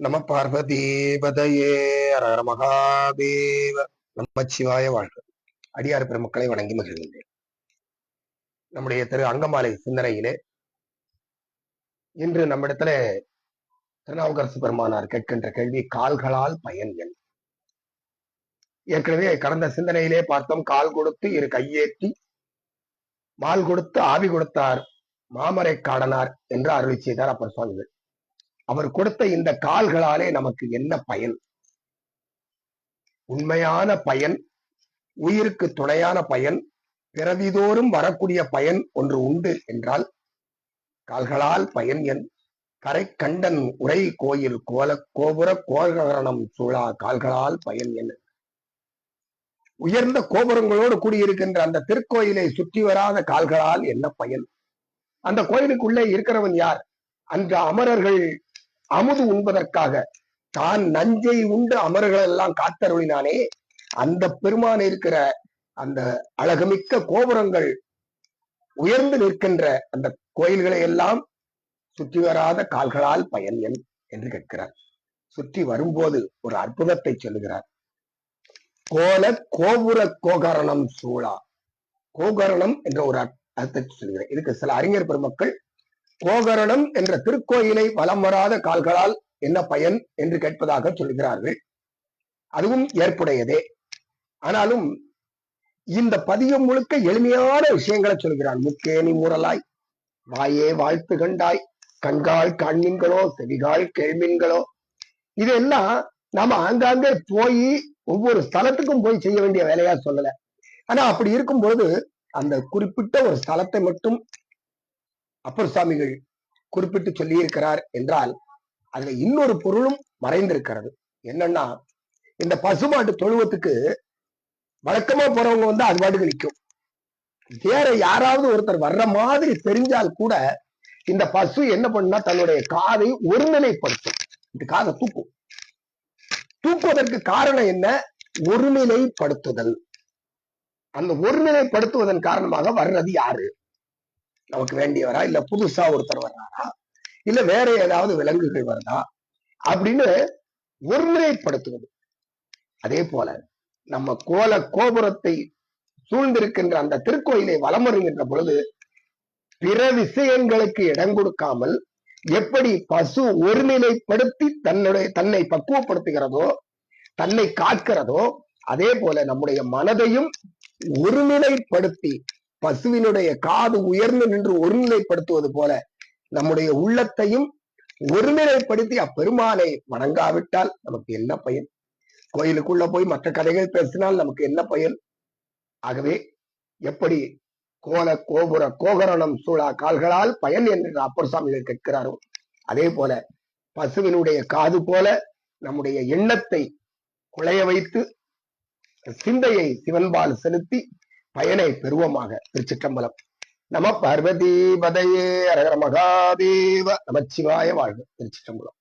நம பார்வதீபதையே அரகர மகாதேவ. நம்ம சிவாய வாழ்க. அடியார் பெருமக்களை வணங்கி மகிழ்கின்றேன். நம்முடைய திரு அங்கமாலை சிந்தனையிலே இன்று நம்மிடத்துல திருநாவுக்கரசு பெருமானார் கேட்கின்ற கேள்வி கால்களால் பயன் என் ஏற்கனவே கடந்த சிந்தனையிலே பார்த்தோம் கால் கொடுத்து இரு கையேற்றி மால் கொடுத்து ஆவி கொடுத்தார் மாமரை காடனார் என்று அருளி செய்தார் அப்பர் சுவாமிகள். அவர் கொடுத்த இந்த கால்களாலே நமக்கு என்ன பயன்? உண்மையான பயன் உயிருக்கு துணையான பயன் பிறவிதோறும் வரக்கூடிய பயன் ஒன்று உண்டு என்றால் கால்களால் பயன் என். கரை கண்டன் உரை கோயில் கோல கோபுர கோகரணம் சூழா கால்களால் பயன் என். உயர்ந்த கோபுரங்களோடு கூடியிருக்கின்ற அந்த திருக்கோயிலை சுற்றி வராத கால்களால் என்ன பயன்? அந்த கோயிலுக்குள்ளே இருக்கிறவன் யார்? அந்த அமரர்கள் அமுது உண்பதற்காக தான் நஞ்சை உண்டு அமர்கள் எல்லாம் காத்தருளினானே. அந்த பெருமான் இருக்கிற அந்த அழகுமிக்க கோபுரங்கள் உயர்ந்து நிற்கின்ற அந்த கோயில்களை எல்லாம் சுற்றி வராத கால்களால் பயன் என் என்று கேட்கிறார். சுற்றி வரும்போது ஒரு அற்புதத்தை சொல்லுகிறார். கோல கோபுர கோகரணம் சூழா. கோகரணம் என்ற ஒரு அர்த்தத்தை சொல்லுகிறேன் இதுக்கு சில அறிஞர் பெருமக்கள் கோகரணம் என்ற திருக்கோயிலை வலம் வராத கால்களால் என்ன பயன் என்று கேட்பதாக சொல்கிறார்கள். அதுவும் ஏற்புடையதே. ஆனாலும் இந்த பதியம் முழுக்க எளிமையான விஷயங்களை சொல்கிறான். முக்கேணி மூரலாய் வாயே வாழ்த்து கண்டாய் கண்கால் காண்மீன்களோ செவிகால் கேள்மீன்களோ இதெல்லாம் நாம ஆங்காங்கே போய் ஒவ்வொரு ஸ்தலத்துக்கும் போய் செய்ய வேண்டிய வேலையா சொல்லல. ஆனா அப்படி இருக்கும்போது அந்த குறிப்பிட்ட ஒரு ஸ்தலத்தை மட்டும் அப்பர் சுவாமிகள் குறிப்பிட்டு சொல்லி இருக்கிறார் என்றால் அதுல இன்னொரு பொருளும் மறைந்திருக்கிறது. என்னன்னா இந்த பசுமாட்டு தொழுவத்துக்கு வழக்கமா போறவங்க வந்து அது பாட்டுக்கு நிற்கும் வேற யாராவது ஒருத்தர் வர்ற மாதிரி தெரிஞ்சால் கூட இந்த பசு என்ன பண்ணா தன்னுடைய காதை ஒருநிலைப்படுத்தும். இந்த காதை தூக்கும். தூக்குவதற்கு காரணம் என்ன? ஒருநிலைப்படுத்துதல். அந்த ஒருநிலைப்படுத்துவதன் காரணமாக வர்றது யாரு? நமக்கு வேண்டியவரா? இல்ல புதுசா ஒருத்தர் வர்றாரா? இல்ல வேற ஏதாவது விலங்குகள் வருதா? அப்படின்னு ஒருமுறைப்படுத்துவது. அதே போல நம்ம கோல கோபுரத்தை சூழ்ந்திருக்கின்ற அந்த திருக்கோயிலை வலம் வருகின்ற பொழுது பிற விஷயங்களுக்கு இடம் கொடுக்காமல் எப்படி பசு ஒருநிலைப்படுத்தி தன்னுடைய தன்னை பக்குவப்படுத்துகிறதோ தன்னை காக்கிறதோ அதே போல நம்முடைய மனதையும் ஒருநிலைப்படுத்தி பசுவினுடைய காது உயர்ந்து நின்று ஒருநிலைப்படுத்துவது போல நம்முடைய உள்ளத்தையும் ஒருநிலைப்படுத்தி அப்பெருமானை வணங்காவிட்டால் நமக்கு என்ன பயன்? கோயிலுக்குள்ள போய் மற்ற கதைகள் பேசினால் நமக்கு என்ன பயன்? ஆகவே எப்படி கோல கோபுர கோகரணம் சூழா கால்களால் பயன் என்று அப்பர் சாமிகள் கேட்கிறாரோ அதே போல பசுவினுடைய காது போல நம்முடைய எண்ணத்தை குலைய வைத்து சிந்தையை சிவன்பால் செலுத்தி பயனை பெறுவோமாக திருச்சிற்றம்பலம். நம பார்வதி பதையே அரகர மகாதேவ நமச்சிவாய வாழ்க திருச்சிற்றம்பலம்.